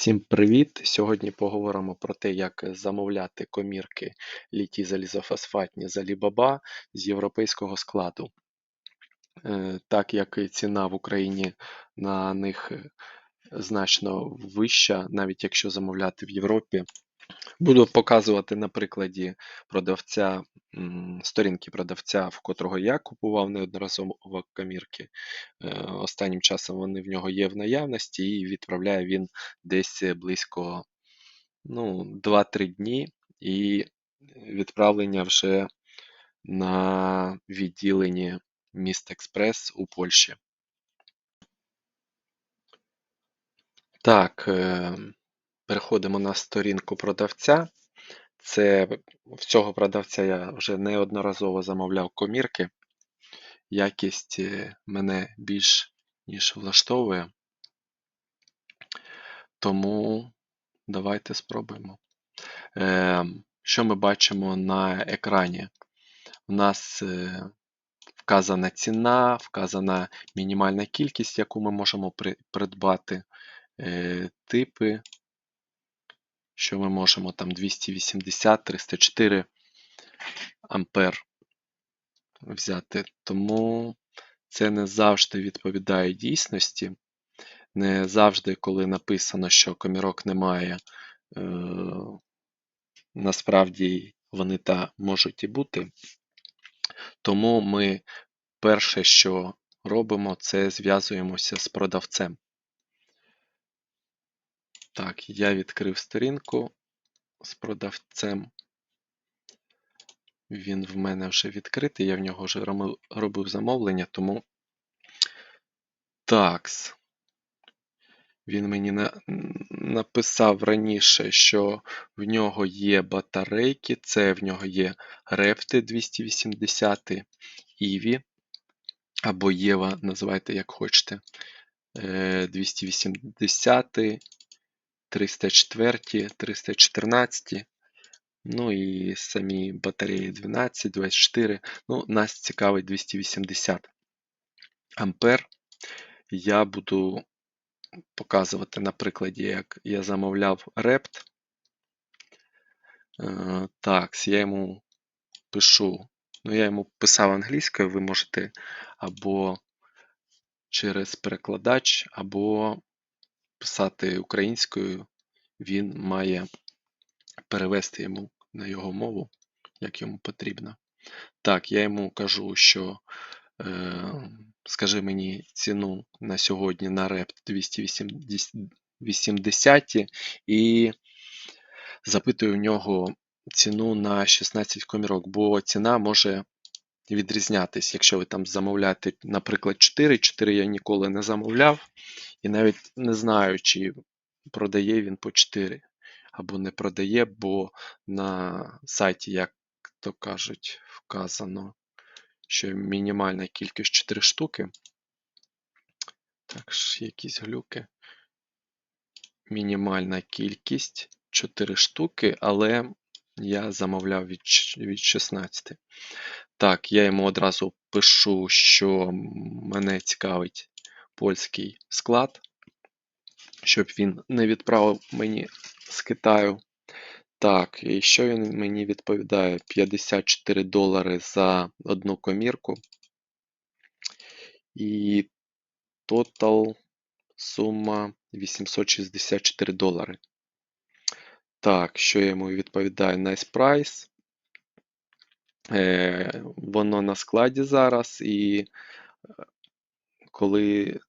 Всім привіт! Сьогодні поговоримо про те, як замовляти комірки літій залізофосфатні з Alibaba з європейського складу. Е, Так як ціна в Україні на них значно вища, навіть якщо замовляти в Європі, буду показувати на прикладі продавця, сторінки продавця, в котрого я купував неодноразово комірки. Е, Останнім часом вони в нього є в наявності, і відправляє він десь близько ну, 2-3 дні, і відправлення вже на відділенні Міст Експрес у Польщі. Так, е, переходимо на сторінку продавця. Це в цього продавця я вже неодноразово замовляв комірки. Якість е, мене більш ніж влаштовує. Тому давайте спробуємо. Е, Що ми бачимо на екрані? У нас е, вказана ціна, вказана мінімальна кількість, яку ми можемо при- придбати, типи, що ми можемо там 280, 304 ампер взяти. Тому це не завжди відповідає дійсності. Не завжди, коли написано, що комірок немає, е, насправді вони та можуть і бути. Тому ми перше, що робимо, це зв'язуємося з продавцем. Так, я відкрив сторінку з продавцем. Він в мене вже відкритий, я в нього вже робив замовлення, тому такс. Він мені на... написав раніше, що в нього є батарейки, це в нього є рефти 280, Іві або Єва, називайте як хочете. Е, 280, 304, 314. Ну і самі батареї 12, 24. Ну, нас цікавить 280 ампер. Я буду показувати на прикладі, як я замовляв репт. Е, Так, я йому пишу. Ну, я йому писав англійською, ви можете або через перекладач, або писати українською. Він має перевести йому на його мову, як йому потрібно. Так, я йому кажу, що е, скажи мені ціну на сьогодні на реп 280 і запитую у нього ціну на 16 комірок, бо ціна може відрізнятись, якщо ви там замовляєте, наприклад, 4. 4 я ніколи не замовляв, і навіть не знаю, чи продає він по 4 або не продає, бо на сайті, як то кажуть, вказано, що мінімальна кількість 4 штуки. Так, якісь глюки. Мінімальна кількість 4 штуки, але я замовляв від, від 16. Так, я йому одразу пишу, що мене цікавить польський склад, щоб він не відправив мені з Китаю. Так, і що він мені відповідає? 54 долари за одну комірку. І тотал сума 864 долари. Так, що я йому відповідаю? Nice price. Е, воно на складі зараз, і е, коли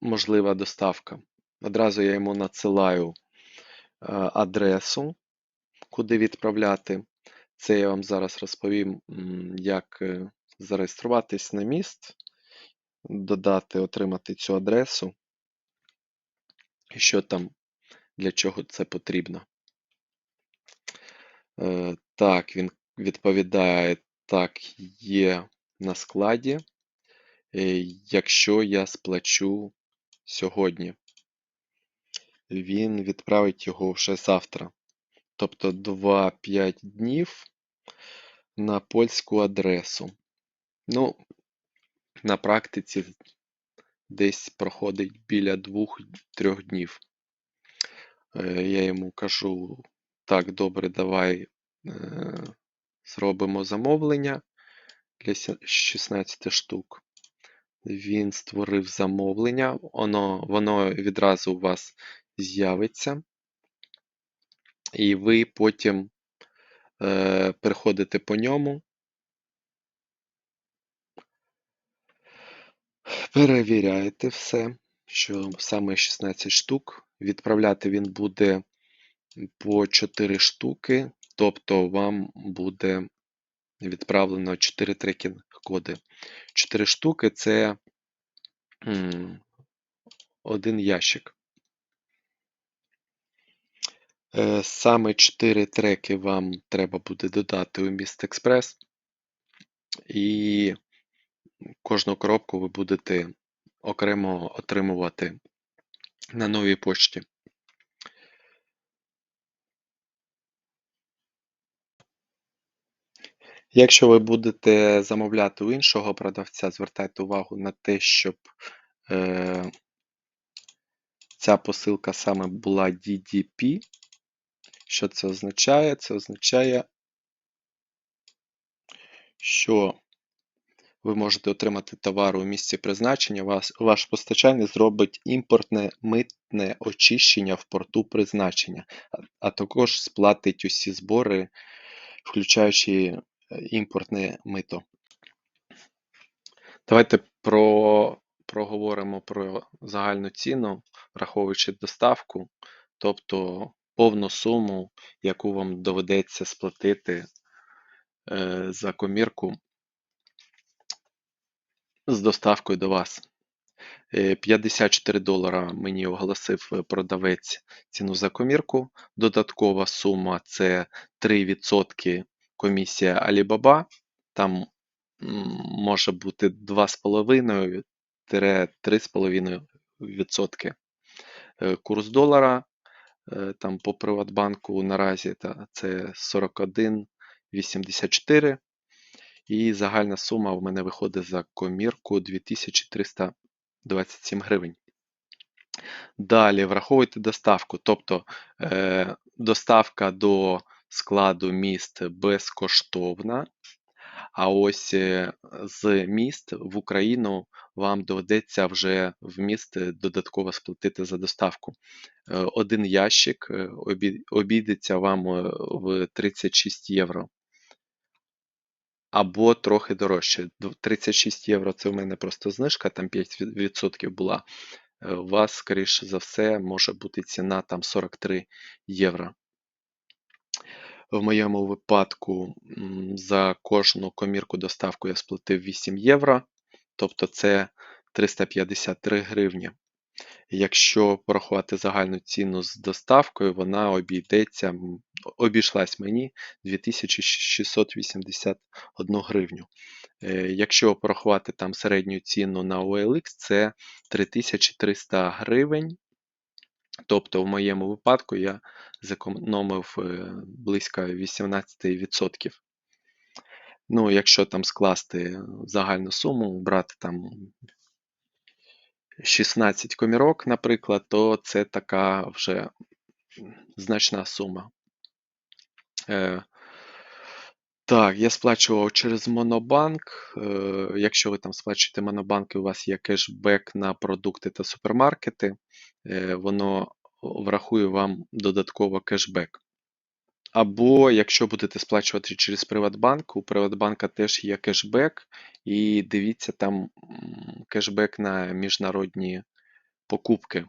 можлива доставка. Одразу я йому надсилаю е, адресу, куди відправляти. Це я вам зараз розповім, як е, зареєструватись на міст, додати, отримати цю адресу, і що там, для чого це потрібно. Е, Так, він відповідає, так, є на складі, якщо я сплачу сьогодні. Він відправить його вже завтра. Тобто 2-5 днів на польську адресу. Ну, на практиці десь проходить біля 2-3 днів. Е, Я йому кажу: так, добре, давай е, зробимо замовлення для 16 штук. Він створив замовлення, воно, воно відразу у вас з'явиться, і ви потім е, переходите по ньому, перевіряєте все, що саме 16 штук. Відправляти він буде по 4 штуки, тобто вам буде відправлено 4 трекінг-коди. 4 штуки це один ящик. Е, Саме 4 треки вам треба буде додати у Міст Експрес, і кожну коробку ви будете окремо отримувати на новій почті. Якщо ви будете замовляти у іншого продавця, звертайте увагу на те, щоб е, ця посилка саме була DDP. Що це означає? Це означає, що ви можете отримати товар у місці призначення, вас, ваш постачальник зробить імпортне митне очищення в порту призначення, а, також сплатить усі збори, включаючи імпортне мито. Давайте про, проговоримо про загальну ціну, враховуючи доставку, тобто повну суму, яку вам доведеться сплатити е, за комірку з доставкою до вас. Е, 54 долара мені оголосив е, продавець ціну за комірку. Додаткова сума це 3% комісія Alibaba. Там може бути 2,5-3,5%. Е, Курс долара е, там по Приватбанку наразі це 41,84. І загальна сума в мене виходить за комірку 2327 гривень. Далі враховуйте доставку, тобто е, доставка до складу міст безкоштовна, а ось е, з міст в Україну вам доведеться вже в міст додатково сплатити за доставку. Е, Один ящик е, обійдеться вам в 36 євро. Або трохи дорожче. 36 євро це в мене просто знижка, там 5% була. У вас, скоріше за все, може бути ціна там 43 євро. В моєму випадку за кожну комірку доставку я сплатив 8 євро, тобто це 353 гривні. Якщо порахувати загальну ціну з доставкою, вона обійдеться, обійшлась мені 2681 гривню. Е, Якщо порахувати там середню ціну на OLX, це 3300 гривень. Тобто, в моєму випадку я зекономив е, близько 18%. Ну, якщо там скласти загальну суму, брати там 16 комірок, наприклад, то це така вже значна сума. Так, я сплачував через Монобанк. Е, Якщо ви там сплачуєте Монобанк і у вас є кешбек на продукти та супермаркети, е, воно врахує вам додатково кешбек. Або якщо будете сплачувати через Приватбанк, у Приватбанка теж є кешбек, і дивіться там кешбек на міжнародні покупки.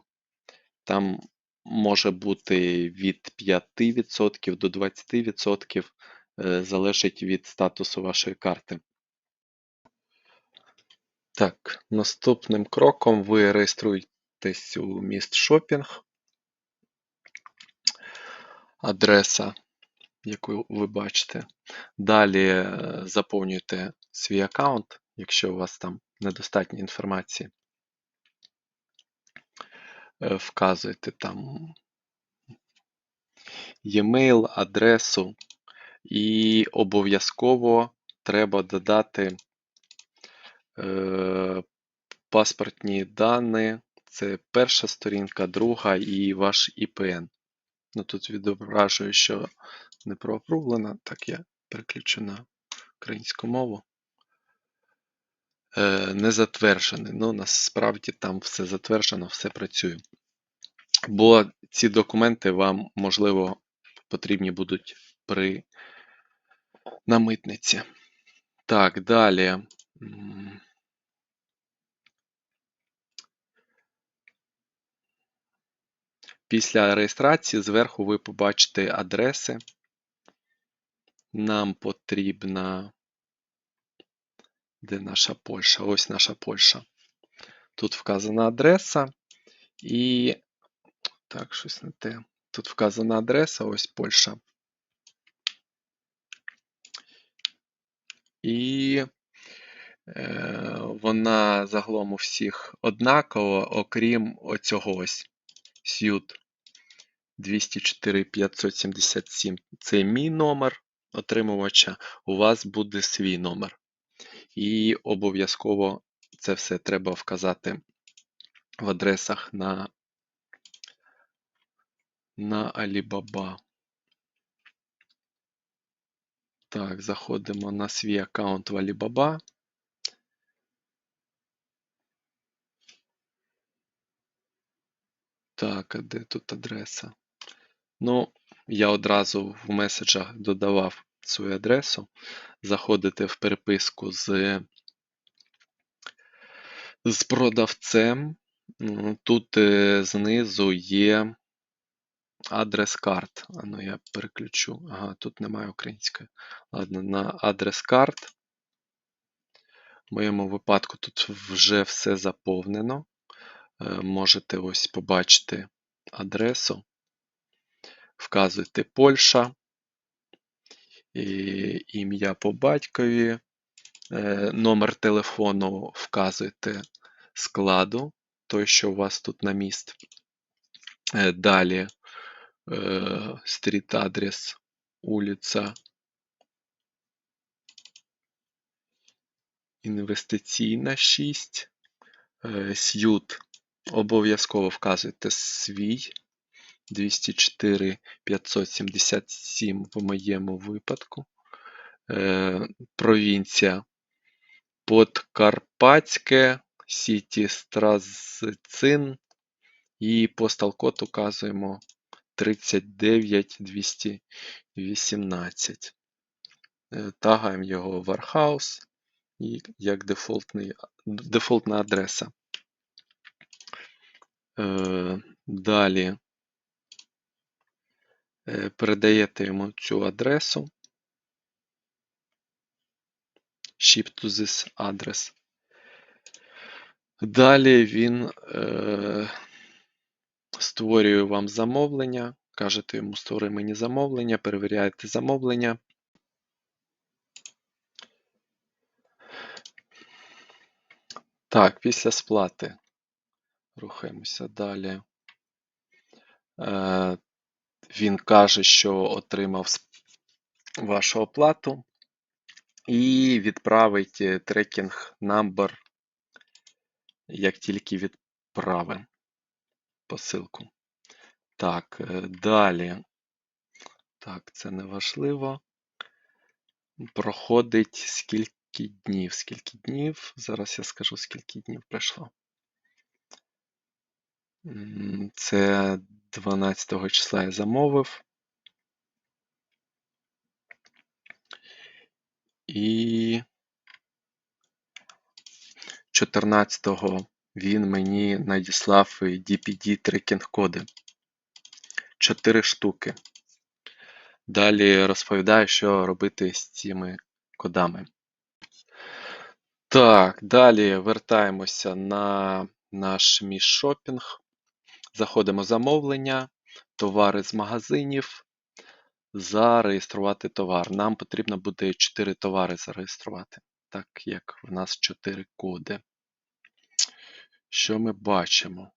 Там може бути від 5% до 20%, е, залежить від статусу вашої карти. Так, наступним кроком ви реєструєтесь у міст шопінг. Адреса, яку ви бачите. Далі е, заповнюєте свій аккаунт, якщо у вас там недостатньо інформації. Е, Вказуєте там e-mail, адресу, і обов'язково треба додати е, паспортні дані. Це перша сторінка, друга і ваш ІПН. Ну тут відображую, що не проапрувлена, так я переключу на українську мову. Е, не затверджений. Ну, насправді там все затверджено, все працює. Бо ці документи вам, можливо, потрібні будуть при на митниці. Так, далі. Після реєстрації зверху ви побачите адреси. Нам потрібна. Де наша Польща? Ось наша Польща. Тут вказана адреса. І. Так, щось не те. Тут вказана адреса, ось Польща. І е, вона загалом у всіх однакова, окрім оцього ось сют 204 577. Це мій номер отримувача, у вас буде свій номер. І обов'язково це все треба вказати в адресах на, на Alibaba. Так, заходимо на свій аккаунт в Alibaba. Так, а де тут адреса? Ну, я одразу в меседжах додавав свою адресу. Заходите в переписку з, з продавцем. Тут е, знизу є адрес карт. А ну я переключу. Ага, тут немає української. Ладно, на адрес карт. В моєму випадку тут вже все заповнено. Е, Можете ось побачити адресу. Вказуйте Польща, ім'я по батькові, е, номер телефону вказуйте складу, той, що у вас тут на міст. Е, Далі е, стріт адрес, вулиця Інвестиційна 6. Е, С'ют обов'язково вказуйте свій 204 577 в моєму випадку. Е, Провінція Подкарпатське, Сіті Стразцин і постал код указуємо 39218. Е, Тагаємо його Warehouse і як дефолтний, дефолтна адреса. Е, Далі е, передаєте йому цю адресу. Ship to this address. Далі він створює вам замовлення. Кажете йому, створи мені замовлення, перевіряєте замовлення. Так, після сплати. Рухаємося далі. Е, він каже, що отримав вашу оплату і відправить е, трекінг number, як тільки відправимо посилку. Так, е, далі. Так, це не важливо. Проходить скільки днів? Скільки днів? Зараз я скажу, скільки днів пройшло. Це 12 числа я замовив. І 14-го він мені надіслав DPD трекінг коди. 4 штуки. Далі розповідаю, що робити з цими кодами. Так, далі вертаємося на наш мій шопінг. Заходимо в замовлення, товари з магазинів. Зареєструвати товар. Нам потрібно буде 4 товари зареєструвати, так як в нас 4 коди. Що ми бачимо?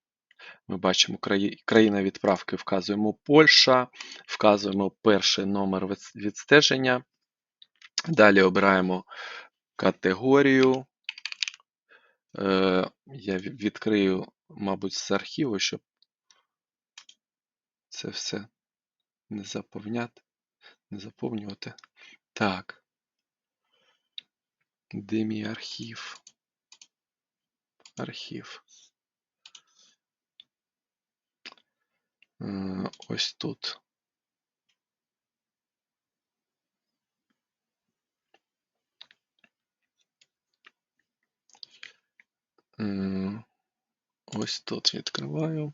Ми бачимо краї- країна відправки, вказуємо Польща, вказуємо перший номер відстеження. Далі обираємо категорію. Е, Я відкрию, мабуть, з архіву, щоб це все Не заповняти. Не заповнювати. Так. Де архів? Архів. Е, Ось тут. Е, Ось тут відкриваю.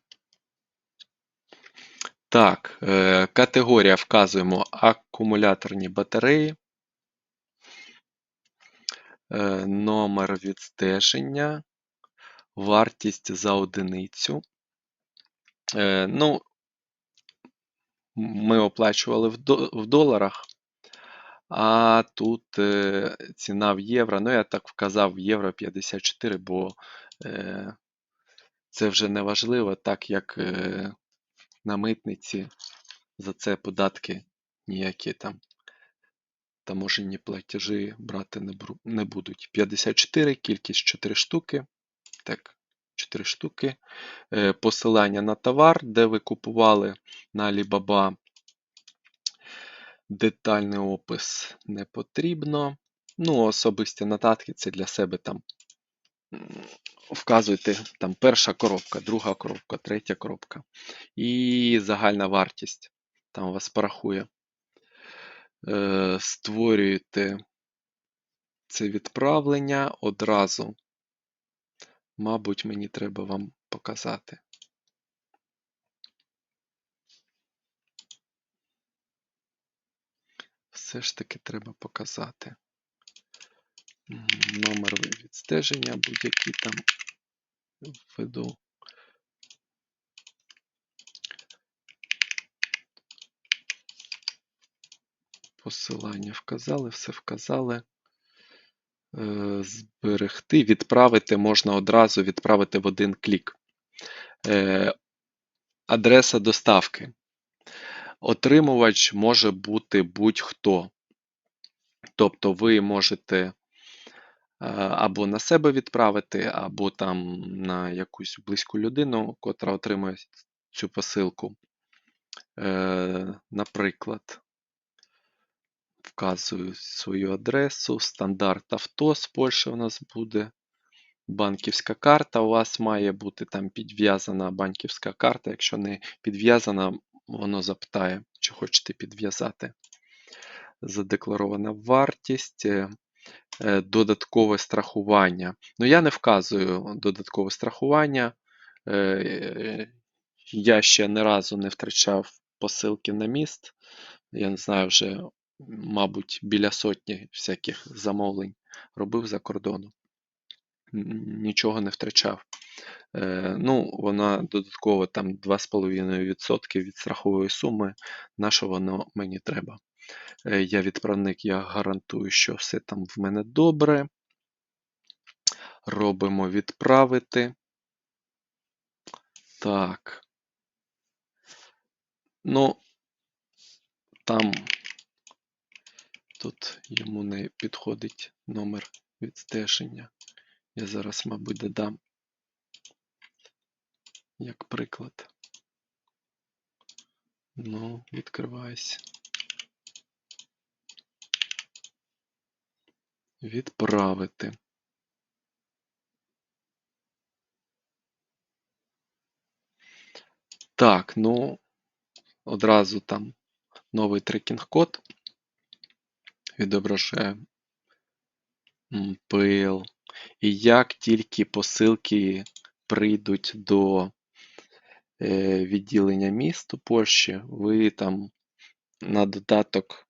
Так, е, категорія вказуємо акумуляторні батареї. Номер відстеження, вартість за одиницю. Е, Ну, ми оплачували в до- в доларах, а тут е, ціна в євро. Ну, я так вказав в євро 54, бо е, це вже не важливо, так як на митниці за це податки ніякі там таможенні платежі брати не будуть. 54, кількість 4 штуки. Так, 4 штуки. Е, Посилання на товар, де ви купували на Alibaba. Детальний опис не потрібно. Ну, особисті нотатки це для себе там. Вказуйте там перша коробка, друга коробка, третя коробка. І загальна вартість. Там вас порахує. Е, Створюєте це відправлення одразу. Мабуть, мені треба вам показати. Все ж таки треба показати. Номер відстеження, будь-який там введу. Посилання вказали, все вказали. Е, Зберегти, відправити можна одразу відправити в один клік. Е, Адреса доставки. Отримувач може бути будь-хто. Тобто ви можете е, або на себе відправити, або там на якусь близьку людину, котра отримує цю посилку. Наприклад, вказую свою адресу, стандарт авто з Польщі у нас буде. Банківська карта у вас має бути там підв'язана банківська карта. Якщо не підв'язана, воно запитає, чи хочете підв'язати. Задекларована вартість, е, е, додаткове страхування. Ну, я не вказую додаткове страхування. Е, Я ще ні разу не втрачав посилки на міст. Я не знаю, вже, мабуть, біля сотні всяких замовлень робив за кордону. Н- Нічого не втрачав. Е, Ну, вона додатково там 2,5% від страхової суми. На що воно мені треба? Е, Я відправник, я гарантую, що все там в мене добре. Робимо відправити. Так. Ну, там тут йому не підходить номер відстеження. Я зараз, мабуть, додам як приклад. Ну, відкривайся. Відправити. Так, ну, одразу там новий трекінг-код відображає пил. І як тільки посилки прийдуть до е, відділення міст Польщі, ви там на додаток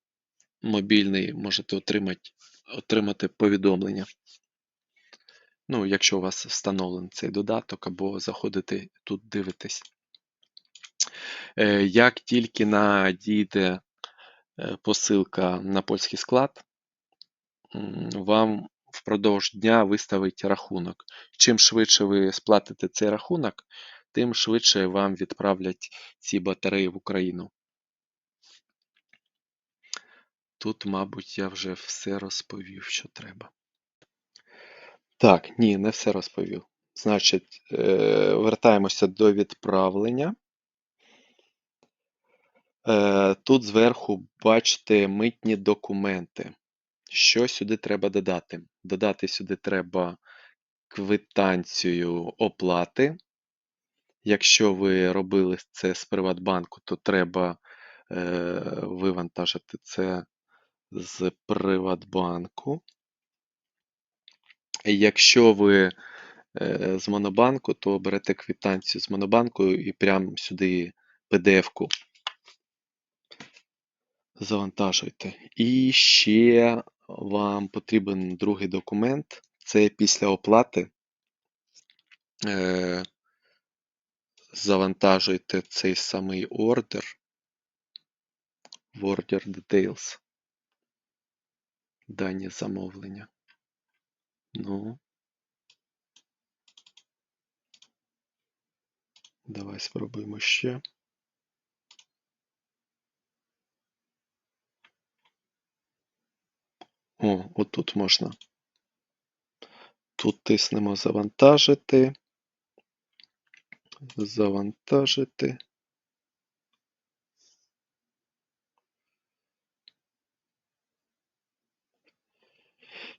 мобільний можете отримати, отримати повідомлення. Ну, якщо у вас встановлений цей додаток, або заходите тут дивитесь. Е, Як тільки надійде посилка на польський склад, вам впродовж дня виставить рахунок. Чим швидше ви сплатите цей рахунок, тим швидше вам відправлять ці батареї в Україну. Тут, мабуть, я вже все розповів, що треба. Так, ні, не все розповів. Значить, е, вертаємося до відправлення. Е, Тут зверху бачите митні документи. Що сюди треба додати? Додати сюди треба квитанцію оплати. Якщо ви робили це з Приватбанку, то треба е, вивантажити це з Приватбанку. Якщо ви е, з Монобанку, то берете квитанцію з Монобанку і прямо сюди PDF-ку завантажуєте. І ще вам потрібен другий документ. Це після оплати. Е, завантажуєте цей самий ордер в Order Details. Дані замовлення. Ну. Давай спробуємо ще. О, отут можна. Тут тиснемо завантажити. Завантажити.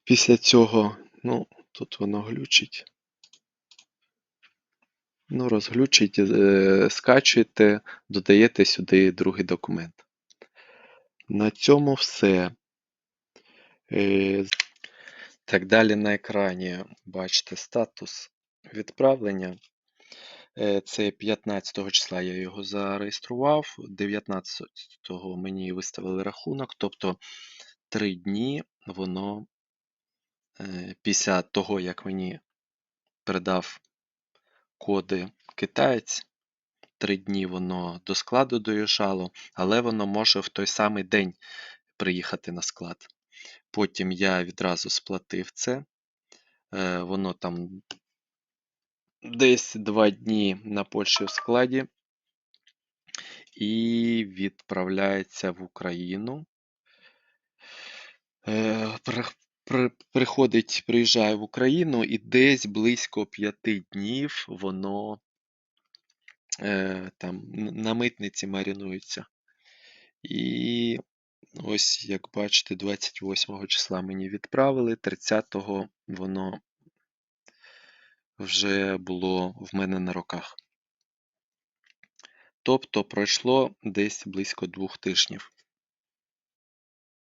Після цього, ну, тут воно глючить. Ну, розглючить, е, скачуєте, додаєте сюди другий документ. На цьому все. Е, Так, далі на екрані бачите статус відправлення. Е, Це 15 числа я його зареєстрував, 19-го мені виставили рахунок, тобто 3 дні воно е, після того, як мені передав коди китаєць, 3 дні воно до складу доїжджало, але воно може в той самий день приїхати на склад. Потім я відразу сплатив це. Е, Воно там десь 2 дні на Польщі в складі і відправляється в Україну. Е, при- при- Приходить, приїжджає в Україну і десь близько 5 днів воно е, там на митниці марінується. І ось, як бачите, 28 числа мені відправили, 30-го воно вже було в мене на руках. Тобто пройшло десь близько двох тижнів.